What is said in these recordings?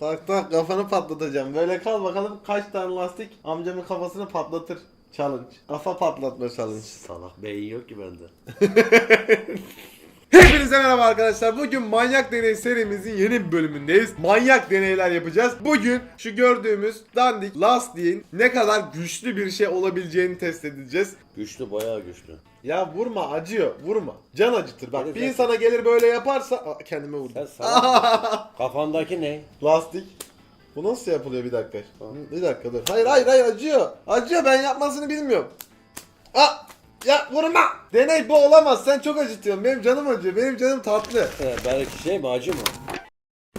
Tak tak kafanı patlatacağım. Böyle kal bakalım kaç tane lastik amcamın kafasını patlatır. Challenge. Kafa patlatma challenge. Salak beyin yok ki bende. Hepinize merhaba arkadaşlar. Bugün manyak deney serimizin yeni bir bölümündeyiz. Manyak deneyler yapacağız. Bugün şu gördüğümüz dandik lastiğin ne kadar güçlü bir şey olabileceğini test edeceğiz. Güçlü bayağı güçlü. Ya vurma acıyor vurma. Can acıtır. Bak Hadi bir sen- insana gelir böyle yaparsa Aa, kendime vurdum. Sen salak Kafandaki ne? Lastik. Bu nasıl yapılıyor bir dakika? Bir dakika dur. Hayır hayır hayır acıyor. Acıyor ben yapmasını bilmiyorum. Aa! Ya vurma! Deney bu olamaz. Sen çok acıtıyorsun. Benim canım acıyor. Benim canım tatlı. He, belki şey mi acı mı?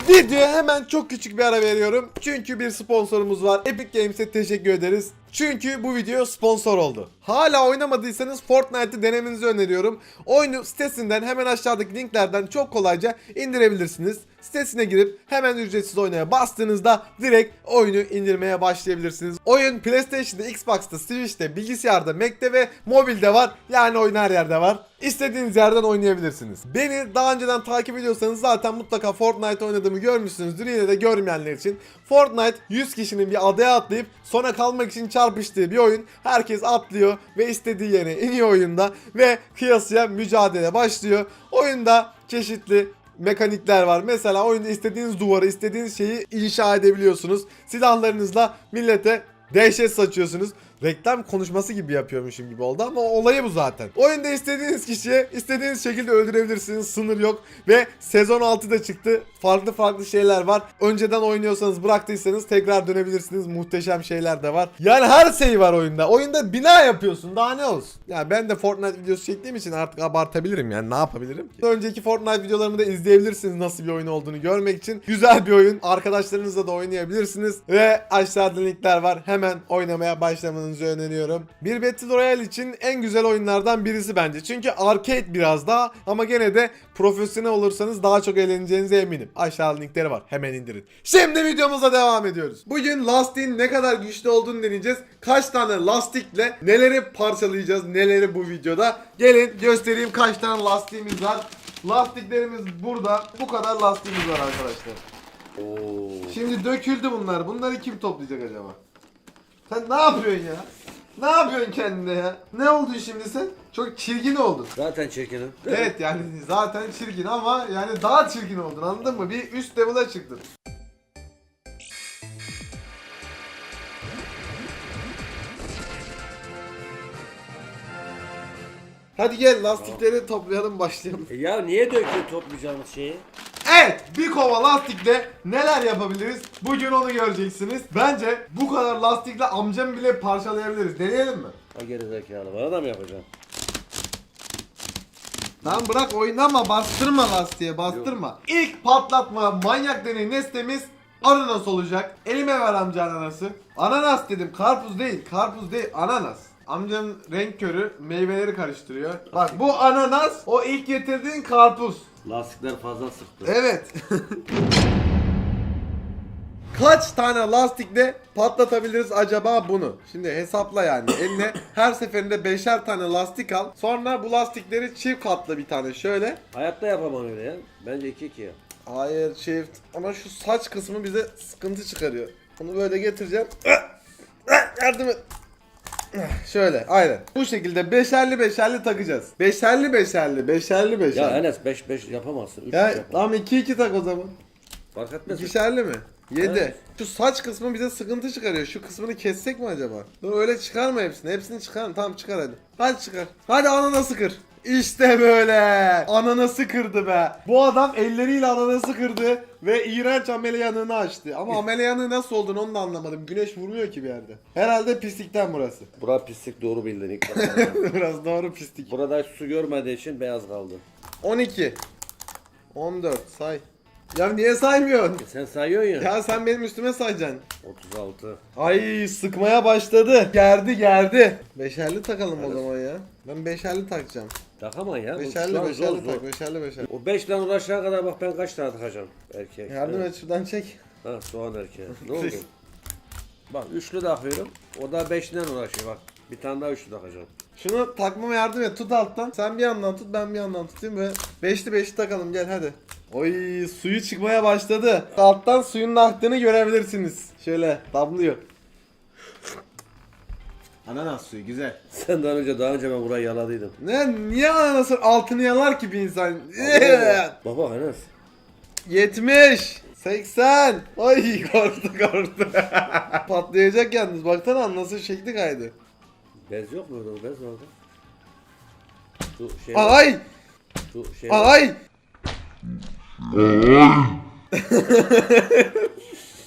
Videoya hemen çok küçük bir ara veriyorum. Çünkü bir sponsorumuz var. Epic Games'e teşekkür ederiz. Çünkü bu video sponsor oldu. Hala oynamadıysanız Fortnite'ı denemenizi öneriyorum. Oyunu sitesinden hemen aşağıdaki linklerden çok kolayca indirebilirsiniz. Sitesine girip hemen ücretsiz oynaya bastığınızda direkt oyunu indirmeye başlayabilirsiniz. Oyun PlayStation'da, Xbox'ta, Switch'te, bilgisayarda, Mac'te ve mobilde var. Yani oyun her yerde var. İstediğiniz yerden oynayabilirsiniz. Beni daha önceden takip ediyorsanız zaten mutlaka Fortnite oynadığımı görmüşsünüzdür. Yine de görmeyenler için. Fortnite 100 kişinin bir adaya atlayıp sona kalmak için çarpıştığı bir oyun. Herkes atlıyor ve istediği yere iniyor oyunda ve kıyasıya mücadele başlıyor. Oyunda çeşitli mekanikler var. Mesela oyunda istediğiniz duvarı, istediğiniz şeyi inşa edebiliyorsunuz. Silahlarınızla millete dehşet saçıyorsunuz. Reklam konuşması gibi yapıyormuşum gibi oldu ama olayı bu zaten. Oyunda istediğiniz kişiye istediğiniz şekilde öldürebilirsiniz. Sınır yok ve sezon 6'da çıktı. Farklı farklı şeyler var. Önceden oynuyorsanız bıraktıysanız tekrar dönebilirsiniz. Muhteşem şeyler de var. Yani her şey var oyunda. Oyunda bina yapıyorsun. Daha ne olsun? Ya ben de Fortnite videosu çektiğim için artık abartabilirim yani. Ne yapabilirim ki? Önceki Fortnite videolarımı da izleyebilirsiniz nasıl bir oyun olduğunu görmek için. Güzel bir oyun. Arkadaşlarınızla da oynayabilirsiniz. Ve aşağıda linkler var. Hemen oynamaya başlamanızı öneriyorum. Bir Battle Royale için en güzel oyunlardan birisi bence. Çünkü arcade biraz daha ama gene de profesyonel olursanız daha çok eğleneceğinize eminim. Aşağıda linkleri var. Hemen indirin. Şimdi videomuza devam ediyoruz. Bugün lastiğin ne kadar güçlü olduğunu deneyeceğiz. Kaç tane lastikle neleri parçalayacağız, neleri bu videoda. Gelin göstereyim kaç tane lastiğimiz var. Lastiklerimiz burada. Bu kadar lastiğimiz var arkadaşlar. Oo. Şimdi döküldü bunlar. Bunları kim toplayacak acaba? Sen ne yapıyorsun ya? Ne yapıyorsun kendine ya? Ne oldun şimdi sen? Çok çirkin oldun. Zaten çirkinim. Evet yani zaten çirkin ama yani daha çirkin oldun anladın mı? Bir üst level'a çıktın. Hadi gel lastikleri toplayalım başlayalım. E ya niye döküyor toplayacağımız şeyi? Evet bir kova lastikle neler yapabiliriz? Bugün onu göreceksiniz. Bence bu kadar lastikle amcamı bile parçalayabiliriz. Deneyelim mi? Ha geri zekalı bana da mı yapacaksın? Lan bırak oynama bastırma lastiğe bastırma. İlk patlatma manyak deney nesnemiz ananas olacak. Elime ver amca ananası. Ananas dedim karpuz değil karpuz değil ananas. Amcam renk körü meyveleri karıştırıyor. Bak bu ananas o ilk getirdiğin karpuz. Lastikler fazla sıktı. Evet. Kaç tane lastikle patlatabiliriz acaba bunu? Şimdi hesapla yani. Eline her seferinde beşer tane lastik al. Sonra bu lastikleri çift katla bir tane şöyle. Hayatta yapamam öyle ya. Bence 2-2 yap. Hayır çift. Ama şu saç kısmı bize sıkıntı çıkarıyor. Bunu böyle getireceğim. Yardım et. Şöyle aynen. Bu şekilde beşerli beşerli takacağız. Beşerli beşerli beşerli beşerli. Ya Enes 5-5 yapamazsın. 3 Ya, yap. tamam 2-2 tak o zaman. Fark etmez. İkişerli mi? 7. Evet. Şu saç kısmı bize sıkıntı çıkarıyor. Şu kısmını kessek mi acaba? Dur öyle çıkarma hepsini. Hepsini çıkar. Tamam çıkar hadi. Hadi çıkar. Hadi ananası kır. İşte böyle. Ananası kırdı be. Bu adam elleriyle ananası kırdı ve iğrenç ameliyanını açtı. Ama ameliyanı nasıl olduğunu onu da anlamadım. Güneş vurmuyor ki bir yerde. Herhalde pislikten burası. Bura pislik doğru bildin ilk defa. Biraz doğru pislik. Burada su görmediği için beyaz kaldı. 12. 14 say. Ya niye saymıyorsun? E sen sayıyorsun ya. Ya sen benim üstüme sayacaksın. 36. Ay sıkmaya başladı. Gerdi gerdi. Beşerli takalım o zaman ya. Ben beşerli takacağım. Takama ya. Beşerli beşerli zor, zor. tak. Beşerli beşerli. O 5 tane uğraşana kadar bak ben kaç tane takacağım erkek. Yardım Evet. et şuradan çek. Ha soğan erkeği. Ne oldu? bak üçlü takıyorum. O da beşten uğraşıyor bak. Bir tane daha üçlü takacağım. Şunu takmama yardım et. Tut alttan. Sen bir yandan tut ben bir yandan tutayım ve beşli beşli takalım gel hadi. Oy suyu çıkmaya başladı. Alttan suyun aktığını görebilirsiniz. Şöyle damlıyor. Ananas suyu güzel. Senden önce daha önce ben burayı yaladıydım. Ne niye ananasın altını yalar ki bir insan? Baba Enes. 70 80 Ay korktu korktu. Patlayacak yalnız. Baksana ananasın şekli kaydı. Bez yok mu orada? Bez vardı. Şu şey Ay Şu şey ay.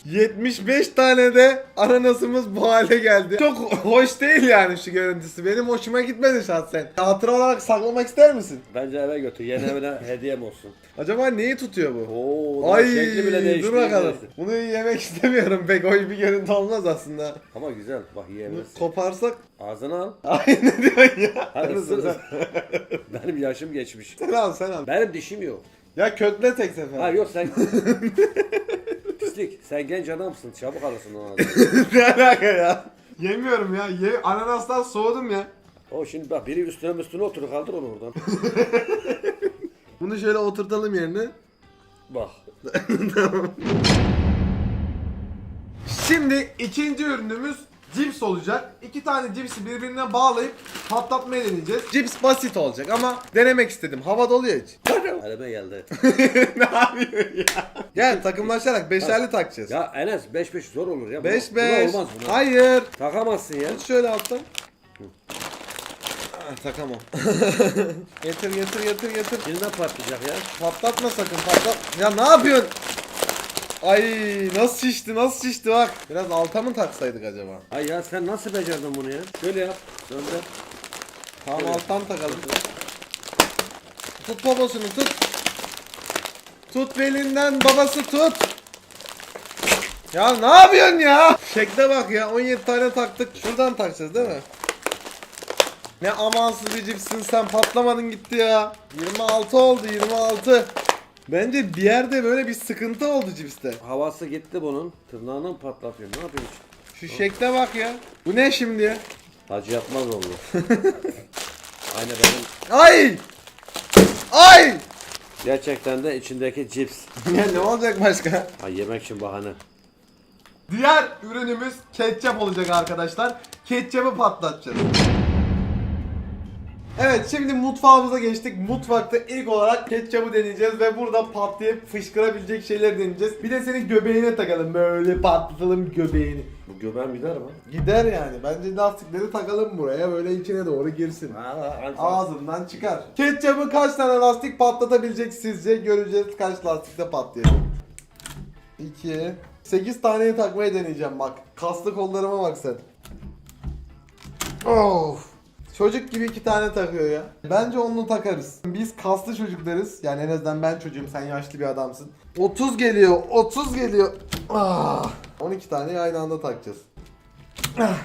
75 tane de ananasımız bu hale geldi. Çok hoş değil yani şu görüntüsü. Benim hoşuma gitmedi şahsen. Hatıra olarak saklamak ister misin? Bence eve götür. Yeni evine hediyem olsun. Acaba neyi tutuyor bu? Oo, Ay şekli bile değişti. dur bakalım. Bunu yemek istemiyorum pek hoş bir görüntü olmaz aslında. Ama güzel. Bak Bunu koparsak Ağzına al. Ay ne diyorsun ya? Hadi ısır. Benim yaşım geçmiş. Sen al sen al. Benim dişim yok. Ya kökle tek sefer. Ha yok sen... Pislik. Sen genç adamsın. Çabuk onu ağzına. ne alaka ya? Yemiyorum ya. Ye ananastan soğudum ya. O şimdi bak biri üstüne üstüne oturur kaldır onu oradan. Bunu şöyle oturtalım yerine. Bak. Şimdi ikinci ürünümüz cips olacak. İki tane cipsi birbirine bağlayıp patlatmayı deneyeceğiz. Cips basit olacak ama denemek istedim. Hava doluyor hiç. Elime geldi. ne yapıyorsun ya? Gel takımlaşarak beşerli takacağız. Ya Enes 5-5 zor olur ya. 5 Buna- 5. buna olmaz buna. Hayır. Takamazsın ya. Tut şöyle alttan. Ah, takamam. getir getir getir getir. Birinden patlayacak ya. Patlatma sakın patlat. Ya ne yapıyorsun? Ay nasıl şişti nasıl şişti bak. Biraz alta mı taksaydık acaba? Ay ya sen nasıl becerdin bunu ya? Şöyle yap. Döndür. Tamam Evet. alttan takalım. Tut babasını tut. Tut belinden babası tut. Ya ne yapıyorsun ya? Şekle bak ya 17 tane taktık. Şuradan takacağız değil mi? Ne amansız bir cipsin sen patlamadın gitti ya. 26 oldu 26. Bence bir yerde böyle bir sıkıntı oldu cipste. Havası gitti bunun. Tırnağını mı patlatıyor? Ne yapıyorsun? Şu şekle bak ya. Bu ne şimdi ya? Hacı yapmaz oldu. Aynı benim. Ay! Ay! Gerçekten de içindeki cips. ya ne olacak başka? Ha yemek için bahane. Diğer ürünümüz ketçap olacak arkadaşlar. Ketçapı patlatacağız. Evet şimdi mutfağımıza geçtik. Mutfakta ilk olarak ketçapı deneyeceğiz ve burada patlayıp fışkırabilecek şeyler deneyeceğiz. Bir de senin göbeğine takalım böyle patlatalım göbeğini. Bu göbeğim gider mi? Gider yani. Bence lastikleri takalım buraya böyle içine doğru girsin. Ağzından çıkar. Ketçapı kaç tane lastik patlatabilecek sizce? Göreceğiz kaç lastikte patlayacak. 2 8 taneyi takmayı deneyeceğim bak. Kaslı kollarıma bak sen. Of. Çocuk gibi iki tane takıyor ya. Bence onu takarız. Biz kaslı çocuklarız. Yani en azından ben çocuğum sen yaşlı bir adamsın. 30 geliyor. 30 geliyor. Ah. 12 tane aynı anda takacağız. Ah.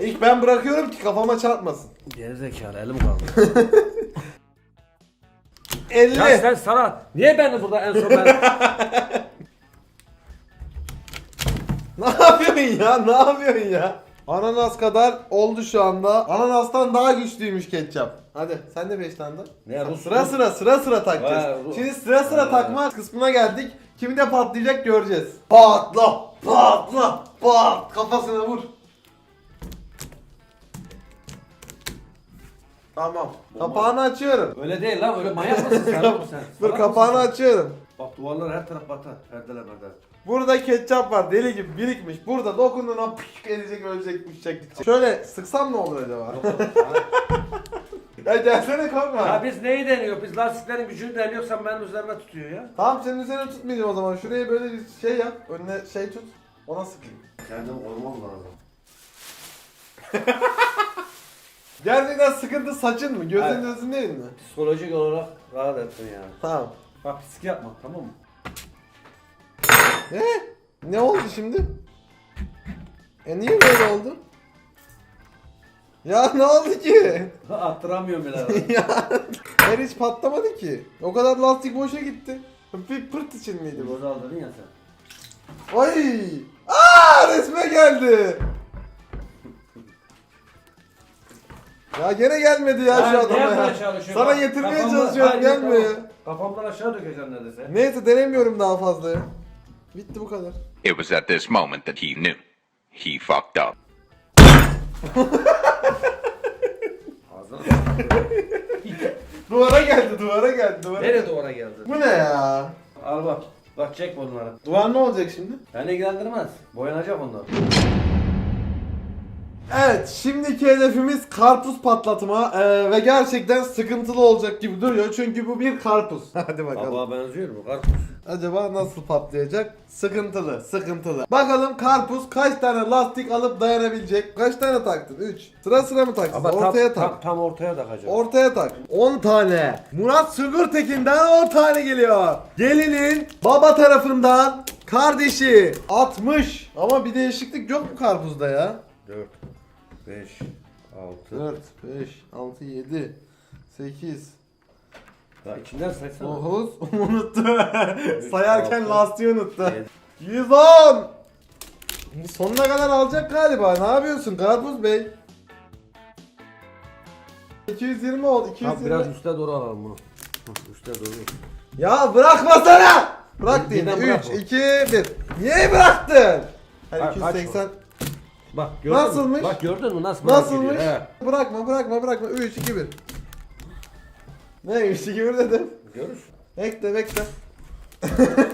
İlk ben bırakıyorum ki kafama çarpmasın. Gerizekalı elim kaldı. 50. ya sen sana niye beni burada en son ben... Ne yapıyorsun ya? Ne yapıyorsun ya? Ananas kadar oldu şu anda. Ananastan daha güçlüymüş ketçap. Hadi sen de 5 tane de. Ne, Rus- sıra sıra sıra sıra takacağız. Ha, Rus- Şimdi sıra sıra Ha. takma kısmına geldik. Kimde patlayacak göreceğiz. Patla! Patla! Pat! Kafasına vur. Tamam. Kapağını açıyorum. Öyle değil lan öyle manyak mısın sen? oğlum sen? Dur Salak kapağını mısın açıyorum. Bak duvarlar her taraf batar. Perdeler perdeler. Burada ketçap var deli gibi birikmiş. Burada dokunduğuna püf edecek ölecek düşecek gidecek. Şöyle sıksam ne olur acaba? ya gelsene korkma. Ya biz neyi deniyor? Biz lastiklerin gücünü deniyor sen benim üzerime tutuyor ya. Tamam senin üzerine tutmayacağım o zaman. Şuraya böyle bir şey yap. Önüne şey tut. Ona sıkayım. Kendim olmam lazım. Gerçekten sıkıntı saçın mı? Gözün Evet. gözün değil mi? Psikolojik olarak rahat etsin yani. Tamam. Bak pislik yapma tamam mı? Ne? Ne oldu şimdi? E niye böyle oldu? Ya ne oldu ki? Attıramıyorum bile. ya her hiç patlamadı ki. O kadar lastik boşa gitti. Bir pırt için miydi bu? Aldırdın ya sen. Ay! Aa resme geldi. Ya gene gelmedi ya şu yapmaya ya. Sana getirmeye çalışıyorum gelmiyor ya. Kafamdan aşağı dökeceğim neredeyse. Neyse denemiyorum daha fazla ya. Bitti bu kadar. It was at this moment that he knew he fucked up. Duvara geldi duvara geldi duvara. Nereye duvara geldi? Bu ne ya? Al bak. Bak çek bunları. Duvar ne olacak şimdi? Beni ilgilendirmez. Boyanacak onlar. Evet şimdiki hedefimiz karpuz patlatma Ee, ve gerçekten sıkıntılı olacak gibi duruyor çünkü bu bir karpuz. Hadi bakalım. Baba benziyor mu? Karpuz. Acaba nasıl patlayacak? Sıkıntılı, sıkıntılı. Bakalım karpuz kaç tane lastik alıp dayanabilecek? Kaç tane taktın? 3. Sıra sıra mı taktın? Ama Ortaya tam, tak. tam, tam ortaya takacağım. Ortaya tak. 10 tane. Murat Sugurtekin'den 10 tane geliyor. Gelinin baba tarafından kardeşi 60. Ama bir değişiklik yok mu karpuzda ya? 4, 5, 6. 4, 5, 6, 7, 8, Ya içinden saysana. 9, unuttu. Sayarken altı, lastiği unuttu. yedi. 110. Sonuna kadar alacak galiba. Ne yapıyorsun Karpuz Bey? 220 oldu. 220. Ha, biraz üste doğru alalım bunu. Hı, Üste doğru. Ya bırakmasana. Bırak değil. Birden 3, bırak o. 2, 1. Niye bıraktın? Ka- kaç 280. Bak gördün Nasılmış? mü? Bak gördün mü nasıl bırak Nasılmış? gidiyor? He. Bırakma bırakma bırakma. 3, 2, 1. Ne 3, 2, 1 dedim. Görürsün. Bekle bekle.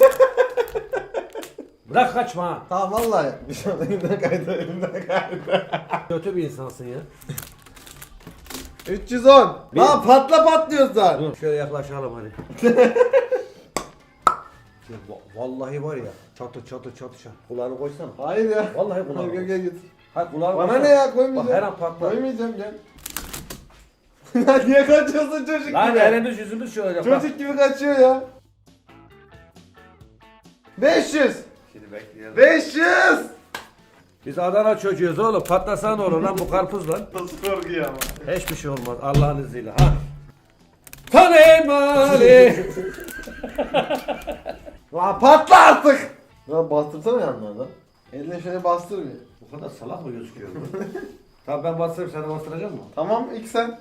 Bırak kaçma ha. Tamam vallahi. Şey. Elimden kaydı. Elimden kaydı. Kötü bir insansın ya. 310. Bir- Lan patla patlıyorsan. Dur şöyle yaklaşalım. Ya va- Vallahi var ya çatı çatı çatı çatı. Kulağını koysana. Hayır ya. Vallahi kulağını Gel koy. gel git. Hadi kulağını Bana koysana. ne ya Bak koymayacağım. her an patlar. Koymayacağım gel. Lan niye kaçıyorsun çocuk Lan gibi? elimiz yüzümüz şöyle bak. Çocuk gibi kaçıyor ya. 500. Şimdi bekleyelim. 500. Biz Adana çocuğuyuz oğlum. Patlasa ne olur lan bu karpuz lan. Nasıl korkuyor ama. Hiçbir şey olmaz Allah'ın izniyle. Ha. Tanemali. Lan patla artık. Lan bastırsana yanlardan. Eline şöyle bastır bir. bu kadar salak mı gözüküyor? tamam ben bastırırım sen de bastıracak mısın? Tamam ilk sen.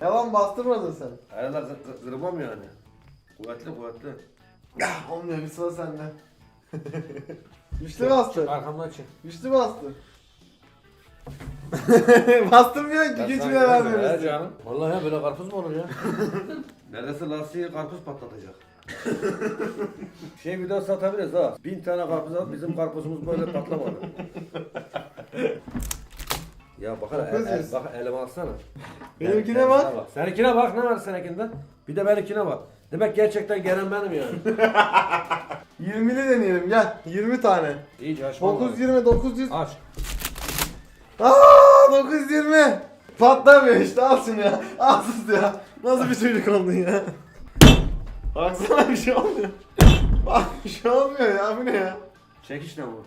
Yalan bastırmadın sen. Ayarlar zırmam yani. Kuvvetli kuvvetli. Ah, olmuyor bir sıra sende. Güçlü bastı. Arkamdan çık. Güçlü bastı. Bastırmıyor ki güç bile He vermiyoruz. canım. Vallahi ya böyle karpuz mu olur ya? Neredeyse lastiği karpuz patlatacak. şey bir daha satabiliriz ha. Bin tane karpuz al bizim karpuzumuz böyle patlamadı. ya bakar el, el, bak elime alsana. Benimkine Ben- bak. ben- Seninkine bak ne var seninkinden? Bir de benimkine bak. Demek gerçekten gelen benim yani. 20'li deneyelim gel. 20 tane. İyice açma. 920 900. Aç. Aa 920. Patlamıyor işte al şunu ya. Al sus ya. Nasıl bir çocuk oldun ya? Baksana bir şey olmuyor. Bak bir şey olmuyor ya bu ne ya? Çekiç ne bu?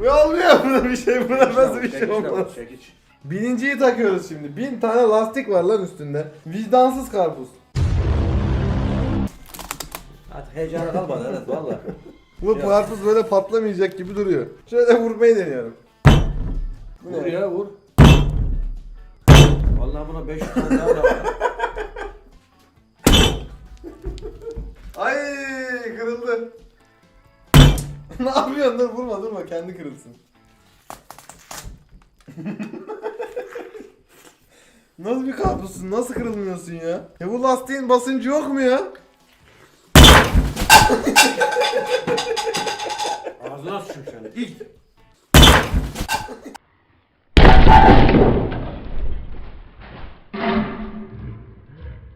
Bu olmuyor buna bir şey buna nasıl bir şey ne olmaz. Çekiç. Birinciyi takıyoruz şimdi. Bin tane lastik var lan üstünde. Vicdansız karpuz. Artık heyecanı kalmadı evet valla. Bu Ya. karpuz böyle patlamayacak gibi duruyor. Şöyle vurmayı deniyorum. Bu Vur ne? ya vur. Vallahi buna 500 tane daha var. Ne yapıyorsun? Dur vurma durma kendi kırılsın. Nasıl bir karpuzsun? Nasıl kırılmıyorsun ya? Ya bu lastiğin basıncı yok mu ya? Ağzına sıçayım seni. İlk.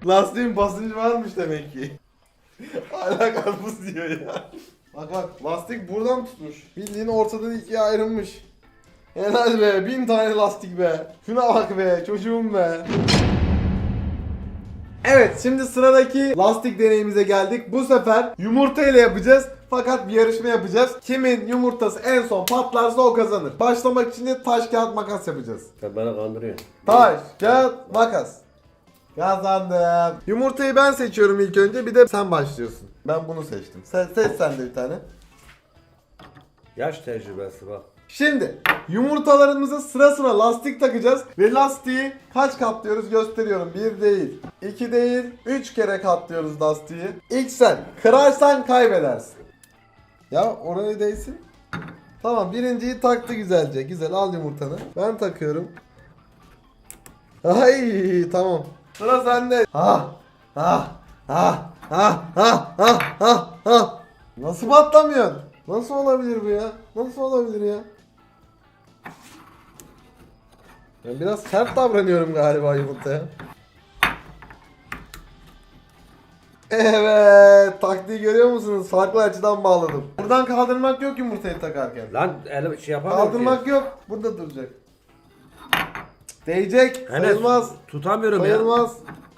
Lastiğin basıncı varmış demek ki. Hala karpuz diyor ya. Bak bak lastik buradan tutmuş. Bildiğin ortadan ikiye ayrılmış. Helal be bin tane lastik be. Şuna bak be çocuğum be. Evet şimdi sıradaki lastik deneyimize geldik. Bu sefer yumurta ile yapacağız. Fakat bir yarışma yapacağız. Kimin yumurtası en son patlarsa o kazanır. Başlamak için de taş kağıt makas yapacağız. Sen beni kandırıyorsun. Taş, kağıt, makas. Kazandım. Yumurtayı ben seçiyorum ilk önce bir de sen başlıyorsun. Ben bunu seçtim. Sen seç sen de bir tane. Yaş tecrübesi bak. Şimdi yumurtalarımızı sıra sıra lastik takacağız ve lastiği kaç katlıyoruz gösteriyorum. Bir değil, iki değil, üç kere katlıyoruz lastiği. İlk sen kırarsan kaybedersin. Ya oraya değsin. Tamam birinciyi taktı güzelce. Güzel al yumurtanı. Ben takıyorum. Ay tamam. Sıra sende. Ha ha ha ha ha ha ha ha. Nasıl patlamıyorsun? Nasıl olabilir bu ya? Nasıl olabilir ya? Ben biraz sert davranıyorum galiba yumurtaya. Evet, taktiği görüyor musunuz? Farklı açıdan bağladım. Buradan kaldırmak yok yumurtayı takarken. Lan elim şey yapamıyorum Kaldırmak ki. yok. Burada duracak. Değecek. Enes, Sayılmaz. Tutamıyorum Sayılmaz.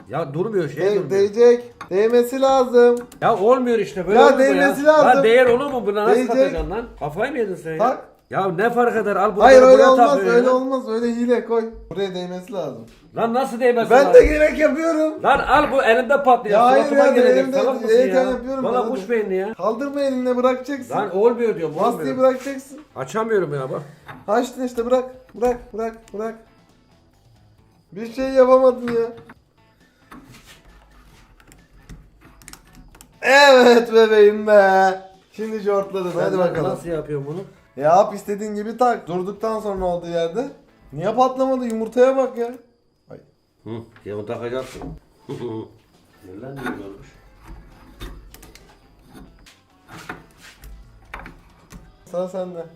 ya. Ya durmuyor şey De- durmuyor. değecek. Değmesi lazım. Ya olmuyor işte böyle Ya mu değmesi lazım. Lan değer olur mu buna nasıl Değecek. takacaksın lan? Kafayı mı yedin sen ya? Tak. Ya ne fark eder al bunu Hayır öyle buraya olmaz. takıyorsun Öyle ya. olmaz. Öyle hile koy. Buraya değmesi lazım. Lan nasıl değmez Ben lan? de gerek yapıyorum. Lan al bu elimde patlıyor. Ya hayır Suratıma ya, gelecek. elimde Salak mısın ya? yapıyorum Valla ben, kuş hadi. beyni ya. Kaldırma elinle bırakacaksın. Lan olmuyor diyor. Lastiği Olmuyor. bırakacaksın. Açamıyorum ya bak. Açtın işte bırak. Bırak bırak bırak. Bir şey yapamadın ya. Evet bebeğim be. Şimdi shortladın hadi bakalım. Nasıl yapıyorsun bunu? Yap istediğin gibi tak. Durduktan sonra olduğu yerde. Niye patlamadı yumurtaya bak ya. Ay. Hı. Ya bunu takacaksın. Yerler niye görmüş? Sıra sende.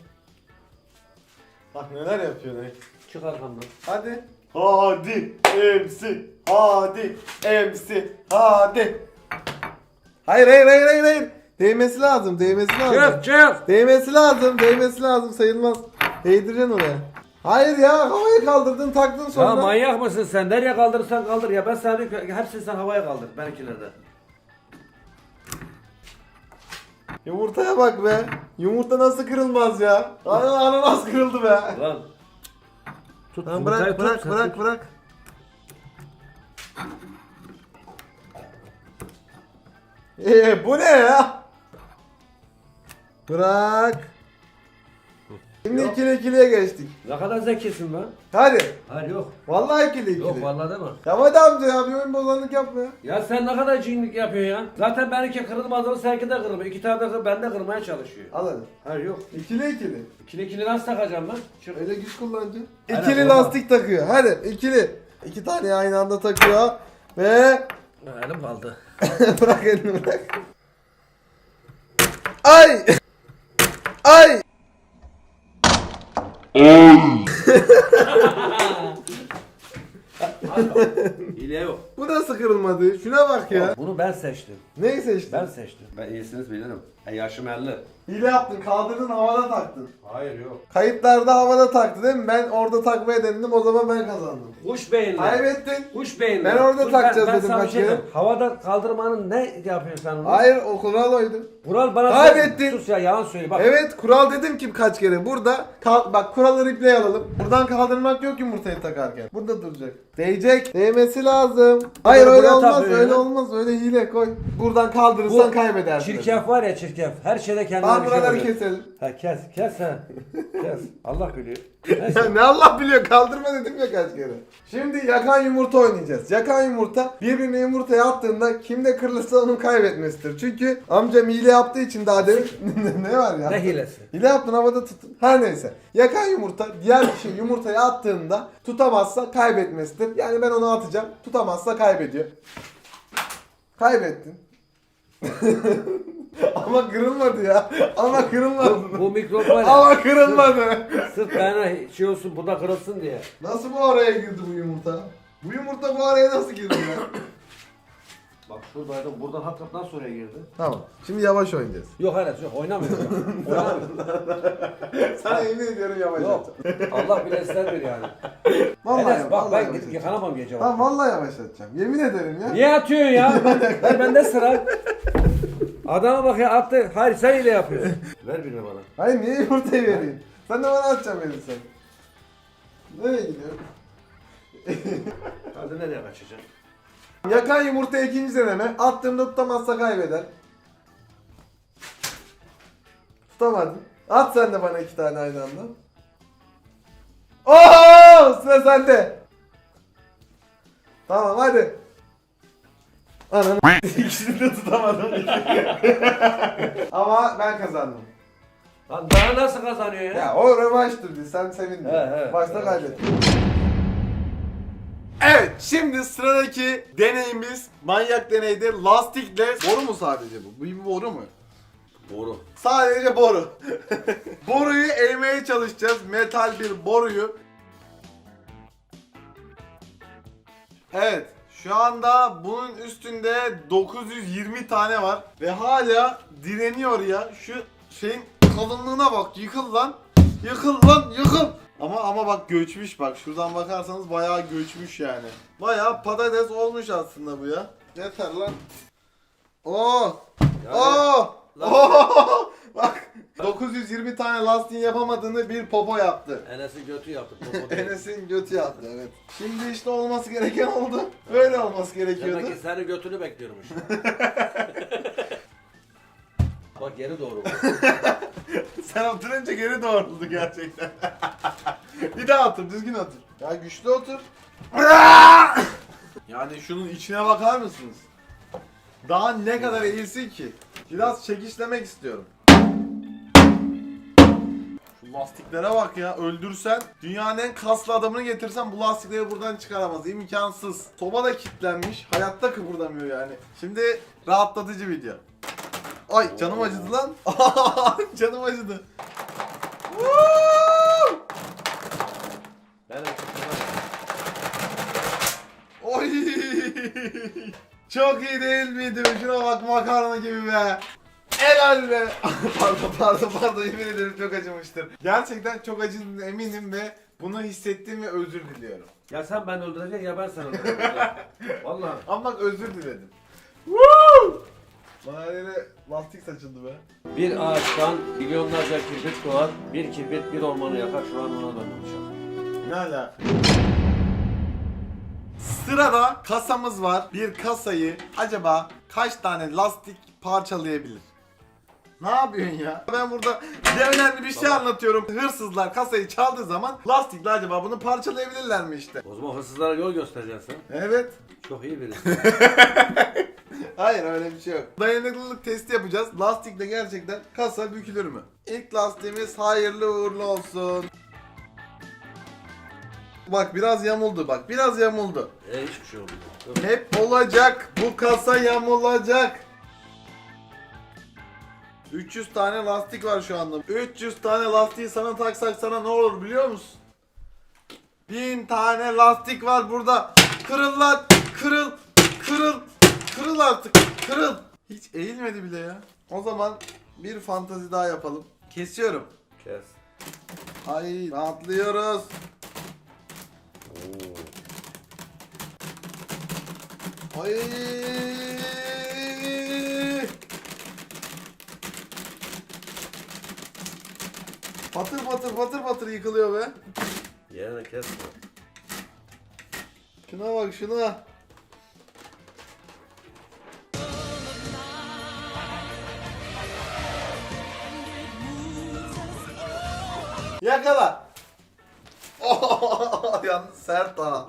Bak neler yapıyor ne? Çık arkamdan. Hadi. Hadi MC. Hadi MC. Hadi. Hayır hayır hayır hayır hayır. Değmesi lazım. Değmesi lazım. Çık çık. Değmesi lazım. Değmesi lazım sayılmaz. Değdireceksin oraya. Hayır ya havaya kaldırdın taktın sonra. Ya manyak mısın sen? Nereye kaldırırsan kaldır ya. Ben sana diyorum ki hepsini sen havaya kaldır. Benimkilerde. Yumurtaya bak be. Yumurta nasıl kırılmaz ya? Ana ananas kırıldı be. Lan. Tut. Yumurtayı bırak bırak bırak tut. bırak. Ee, bu ne ya? Bırak. Şimdi Yok. ikili ikiliye geçtik. Ne kadar zekisin lan. Hadi. Hayır yok. Vallahi ikili ikili. Yok vallahi deme. Ya hadi amca ya bir oyun bozanlık yapma ya. Ya sen ne kadar cinlik yapıyorsun ya? Zaten benimki kırılmaz ama seninki de kırılmıyor. İki tane de kır, ben de kırmaya çalışıyor. Al hadi. Hayır yok. İkili ikili. İkili ikili nasıl takacağım ben? Çık. Öyle güç kullanacaksın. Aynen, İkili baba. lastik takıyor. Hadi ikili. İki tane aynı anda takıyor. Ve Elim kaldı. bırak elini bırak. Ay! Ay! 10 Hile yok. Bu nasıl kırılmadı? Şuna bak ya. Bunu ben seçtim. Neyse işte. Ben seçtim. Ben iyisiniz bilirim. E, yaşım 50. Hile yaptın, kaldırdın, havada taktın. Hayır yok. Kayıtlarda havada taktı değil mi? Ben orada takmaya denedim, o zaman ben kazandım. Kuş beyinli. Kaybettin. Kuş beyinli. Ben orada Dur, takacağız ben dedim sana bir kaç şey kere. Havada kaldırmanın ne yapıyorsun sen onu? Hayır, o kural oydu. Kural bana Kaybettin. Sus ya yalan söyle bak. Evet, kural dedim ki kaç kere. Burada, kal- bak kuralı replay alalım. Buradan kaldırmak yok yumurtayı takarken. Burada duracak. Değecek. Değmesi lazım. Hayır öyle olmaz, öyle ya. olmaz. Öyle hile koy. Buradan kaldırırsan kaybedersin. Çirkef var ya çirkef. Her şeyde kendine Tamam bir şey buraları keselim. Ha kes kes ha. kes. Allah biliyor. Ya ne Allah biliyor kaldırma dedim ya kaç kere. Şimdi yakan yumurta oynayacağız. Yakan yumurta birbirine yumurtaya attığında kimde kırılırsa onun kaybetmesidir. Çünkü amcam hile yaptığı için daha demin ne var ya? ne hilesi? Hile yaptın havada tutun. Her neyse. Yakan yumurta diğer kişi yumurtayı attığında tutamazsa kaybetmesidir. Yani ben onu atacağım. Tutamazsa kaybediyor. Kaybettin. Ama kırılmadı ya. Ama kırılmadı. Bu, mikrop var ya. Ama kırılmadı. Sırf bana şey olsun bu da kırılsın diye. Nasıl bu araya girdi bu yumurta? Bu yumurta bu araya nasıl girdi ya? Bak şuradaydım buradan hakikaten nasıl oraya girdi? tamam. Şimdi yavaş oynayacağız. Yok hayır yok oynamıyorum. oynamıyorum. Sana yemin ediyorum yavaş Yok. Allah bile ister bir yani. Vallahi, Enes bak vallahi ben yavaş gidip yıkanamam gece Tamam vallahi yavaş atacağım. Yemin ederim ya. Niye atıyorsun ya? Ben, ben bende sıra. Adama bak ya attı. Hayır sen ile yapıyorsun. Ver birini bana. Hayır niye yumurtayı vereyim? Sen de bana atacaksın verirsen. Nereye gidiyorsun? Hadi nereye kaçacaksın? Yakan yumurta ikinci deneme. Attığımda tutamazsa kaybeder. Tutamadın. At sen de bana iki tane aynı anda. Oo, sıra sende. Tamam hadi. Ananı ikisini de tutamadım. Ama ben kazandım. Lan daha nasıl kazanıyor ya? Ya o rövanştır diye sen sevindin. He, he. Başta Evet. kaybettin. Evet şimdi sıradaki deneyimiz manyak deneyde lastikle boru mu sadece bu? Bu bir boru mu? Boru. Sadece boru. boruyu eğmeye çalışacağız. Metal bir boruyu. Evet. Şu anda bunun üstünde 920 tane var. Ve hala direniyor ya. Şu şeyin kalınlığına bak. Yıkıl lan. Yıkıl lan yıkıl. Ama ama bak göçmüş bak. Şuradan bakarsanız bayağı göçmüş yani. Bayağı patates olmuş aslında bu ya. Yeter lan. Oo. Yani- Oo. Lan- Oo. Bak 920 tane lastiğin yapamadığını bir popo yaptı. Enes'in götü yaptı. popo değil. Enes'in götü yaptı evet. Şimdi işte olması gereken oldu. Böyle olması gerekiyordu. Demek ki senin götünü bekliyorum işte. Bak geri doğru. bak. Sen oturunca geri doğruldu gerçekten. bir daha otur, düzgün otur. Ya güçlü otur. yani şunun içine bakar mısınız? Daha ne kadar eğilsin ki? Biraz çekişlemek istiyorum. Lastiklere bak ya öldürsen dünyanın en kaslı adamını getirsen bu lastikleri buradan çıkaramaz imkansız. Soba da kilitlenmiş hayatta kıpırdamıyor yani. Şimdi rahatlatıcı video. Ay canım acıdı lan. canım acıdı. Oy! Çok iyi değil miydi? Şuna bak makarna gibi be. Helal be. pardon pardon pardon yemin ederim çok acımıştır. Gerçekten çok acıdığına eminim ve bunu hissettim ve özür diliyorum. Ya sen ben öldüreceksin ya ben seni öldüreceğim. Vallahi. Ama bak özür diledim. Woo! Bana her yere lastik saçıldı be. Bir ağaçtan milyonlarca kibrit doğar. Bir kibrit bir ormanı yakar. Şu an ona uçak. Ne alaka? Sırada kasamız var. Bir kasayı acaba kaç tane lastik parçalayabilir? Ne yapıyorsun ya? Ben burada size önemli bir şey Baba. anlatıyorum. Hırsızlar kasayı çaldığı zaman lastikle acaba bunu parçalayabilirler mi işte? O zaman hırsızlara yol göstereceksin. Evet. Çok iyi birisin. Hayır öyle bir şey yok. Dayanıklılık testi yapacağız. Lastikle gerçekten kasa bükülür mü? İlk lastiğimiz hayırlı uğurlu olsun. Bak biraz yamuldu bak biraz yamuldu. e hiçbir şey olmuyor. Hep olacak. Bu kasa yamulacak. 300 tane lastik var şu anda. 300 tane lastiği sana taksak sana ne olur biliyor musun? 1000 tane lastik var burada. Kırıl lan. Kırıl. Kırıl. Kırıl artık. Kırıl. Hiç eğilmedi bile ya. O zaman bir fantazi daha yapalım. Kesiyorum. Kes. Ay rahatlıyoruz. Oo. Ay. Patır patır patır patır yıkılıyor be. Yerine kes. Şuna bak şuna. Yakala. Oh, yalnız sert ha.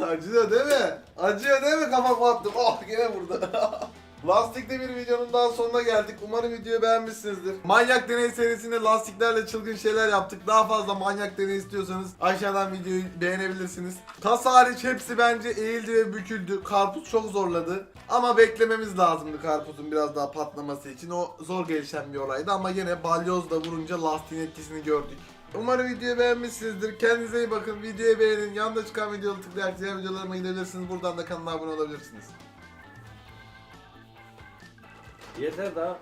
Acıyor değil mi? Acıyor değil mi kafa battım? Oh gene burada. Lastikli bir videonun daha sonuna geldik. Umarım videoyu beğenmişsinizdir. Manyak Deney serisinde lastiklerle çılgın şeyler yaptık. Daha fazla manyak deney istiyorsanız aşağıdan videoyu beğenebilirsiniz. Kasa hariç hepsi bence eğildi ve büküldü. Karpuz çok zorladı. Ama beklememiz lazımdı karpuzun biraz daha patlaması için. O zor gelişen bir olaydı ama yine balyozla vurunca lastiğin etkisini gördük. Umarım videoyu beğenmişsinizdir. Kendinize iyi bakın. Videoyu beğenin. Yanında çıkan videoları tıklayarak diğer videolarıma gidebilirsiniz. Buradan da kanala abone olabilirsiniz. Yeter daha.